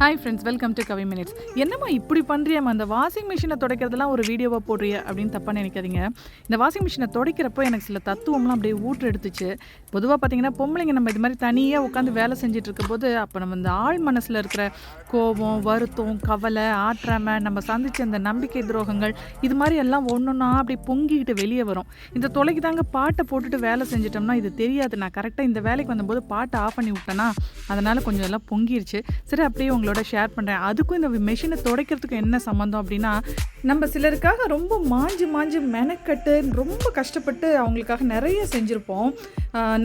Hi friends welcome to Kavi minutes என்னம்மா இப்படி பண்ணுறியம்மா அந்த வாஷிங் மிஷினை துடைக்கிறதுலாம் ஒரு வீடியோவாக போடுறிய அப்படின்னு தப்பாக நினைக்காதீங்க. இந்த வாஷிங் மிஷினை துடைக்கிறப்போ எனக்கு சில தத்துவம்லாம் அப்படியே ஊற்று எடுத்துச்சு. பொதுவாக பார்த்தீங்கன்னா பொம்பளைங்க நம்ம இது மாதிரி தனியாக உட்காந்து வேலை செஞ்சுட்டு இருக்கும்போது அப்போ நம்ம இந்த ஆள் மனசில் இருக்கிற கோபம் வருத்தம் கவலை ஆற்றாமை நம்ம சந்திச்ச அந்த நம்பிக்கை துரோகங்கள் இது மாதிரி எல்லாம் ஒன்றுன்னா அப்படி பொங்கிக்கிட்டு வெளியே வரும். இந்த தொலைக்கு தாங்க பாட்டை போட்டுட்டு வேலை செஞ்சிட்டோம்னா இது தெரியாது. நான் கரெக்டாக இந்த வேலைக்கு வந்தபோது பாட்டை ஆஃப் பண்ணி விட்டேன்னா அதனால் கொஞ்சம் எல்லாம் பொங்கிருச்சு. சரி அப்படியே உங்களோட ஷேர் பண்ணுறேன் அதுக்கும் இந்த மெஷினை துடைக்கிறதுக்கும் என்ன சம்மந்தம் அப்படின்னா நம்ம சிலருக்காக ரொம்ப மாஞ்சு மாஞ்சு மெனக்கட்டு ரொம்ப கஷ்டப்பட்டு அவங்களுக்காக நிறைய செஞ்சுருப்போம்.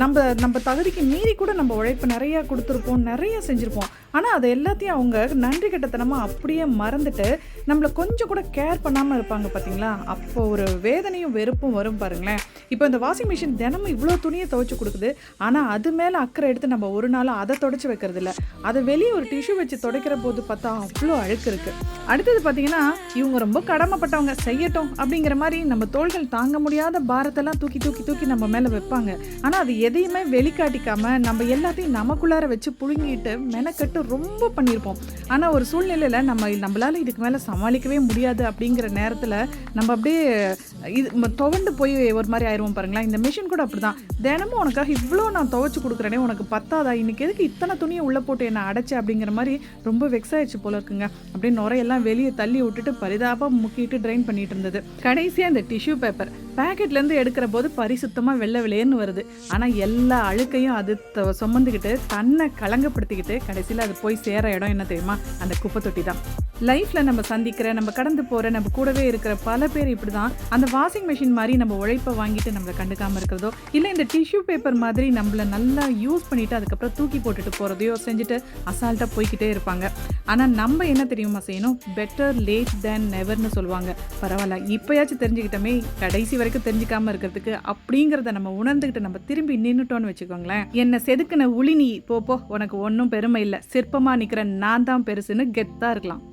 நம்ம நம்ம தகுதிக்கு மீறி கூட நம்ம உழைப்பு நிறையா கொடுத்துருப்போம் நிறைய செஞ்சுருப்போம். ஆனால் அது எல்லாத்தையும் அவங்க நன்றி கட்டத்தனமாக அப்படியே மறந்துட்டு நம்மளை கொஞ்சம் கூட கேர் பண்ணாமல் இருப்பாங்க பார்த்தீங்களா அப்போ ஒரு வேதனையும் வெறுப்பும் வரும் பாருங்களேன். இப்போ இந்த வாஷிங் மிஷின் தினமும் இவ்வளோ துணியை துவைச்சு கொடுக்குது. ஆனால் அது மேலே அக்கறை எடுத்து நம்ம ஒரு நாளும் அதை தொடச்சி வைக்கிறது இல்லை அதை வெளியே ஒரு டிஷ்யூ வச்சு துடைக்கிற போது பார்த்தா அவ்வளோ அழுக்கு இருக்குது அடுத்தது பார்த்தீங்கன்னா இவங்க ரொம்ப கடமைப்பட்டவங்க செய்யட்டும் அப்படிங்கிற மாதிரி நம்ம தோள்கள் தாங்க முடியாத பாரத்தெல்லாம் தூக்கி தூக்கி தூக்கி நம்ம மேலே வைப்பாங்க. ஆனால் அது எதையுமே வெளிக்காட்டிக்காம நம்ம எல்லாத்தையும் நமக்குள்ளார வச்சு புழுங்கிட்டு மெனக்கட்டு ரொம்ப பண்ணியிருப்போம். ஆனால் ஒரு சூழ்நிலையில் நம்ம நம்மளால் இதுக்கு மேலே சமாளிக்கவே முடியாது அப்படிங்கிற நேரத்தில் நம்ம அப்படியே இது துவண்டு போய் ஒரு மாதிரி ஆயிடுவோம் பாருங்களேன். இந்த மிஷின் கூட அப்படிதான். தினமும் உனக்காக இவ்வளோ நான் துவைச்சு கொடுக்குறேனே உனக்கு பத்தாதா? இன்றைக்கி எதுக்கு இத்தனை துணியை உள்ளே போட்டு என்ன அடைச்சு அப்படிங்கிற மாதிரி ரொம்ப வெக்ஸ் ஆயிடுச்சு போல இருக்குங்க. அப்படியே நுரையெல்லாம் வெளியே தள்ளி விட்டுட்டு பரிதாபம் முக்கிட்டு ட்ரைன் பண்ணிட்டு இருந்தது. கடைசியாக இந்த டிஷ்யூ பேப்பர் பேக்கெட்லேருந்து எடுக்கிற போது பரிசுத்தமாக வெள்ளை வெளியேன்னு வருது. ஆனால் எல்லா அழுக்கையும் அது த- சுமந்துக்கிட்டு தன்னை கலங்கப்படுத்திக்கிட்டு கடைசியில் அது போய் சேர இடம் என்ன தெரியுமா? அந்த குப்பை தொட்டி தான் லைஃப்பில் நம்ம சந்திக்கிற நம்ம கடந்து போகிற நம்ம கூடவே இருக்கிற பல பேர் இப்படி தான் அந்த வாஷிங் மிஷின் மாதிரி நம்ம உழைப்பை வாங்கிட்டு நம்மளை கண்டுக்காமல் இருக்கிறதோ இல்லை இந்த டிஷ்யூ பேப்பர் மாதிரி நம்மளை நல்லா யூஸ் பண்ணிவிட்டு அதுக்கப்புறம் தூக்கி போட்டுட்டு போகிறதையோ செஞ்சுட்டு அசால்ட்டாக போய்க்கிட்டே இருப்பாங்க. ஆனால் நம்ம என்ன தெரியுமா செய்யணும்? பெட்டர் லேட் தேன் நெவர்னு சொல்லுவாங்க. பரவாயில்ல இப்போயாச்சும் தெரிஞ்சுக்கிட்டோமே கடைசி வரைக்கும் தெரிஞ்சுக்காம இருக்கிறதுக்கு அப்படிங்கிறத நம்ம உணர்ந்துக்கிட்டு நம்ம திரும்பி நின்றுட்டோம்னு வச்சுக்கோங்களேன். என்னை செதுக்குன உளி நீ போ போ உனக்கு ஒன்றும் பெருமை இல்லை. சிற்பமாக நிற்கிற நான் தான் பெருசுன்னு கெத்தாக இருக்கலாம்.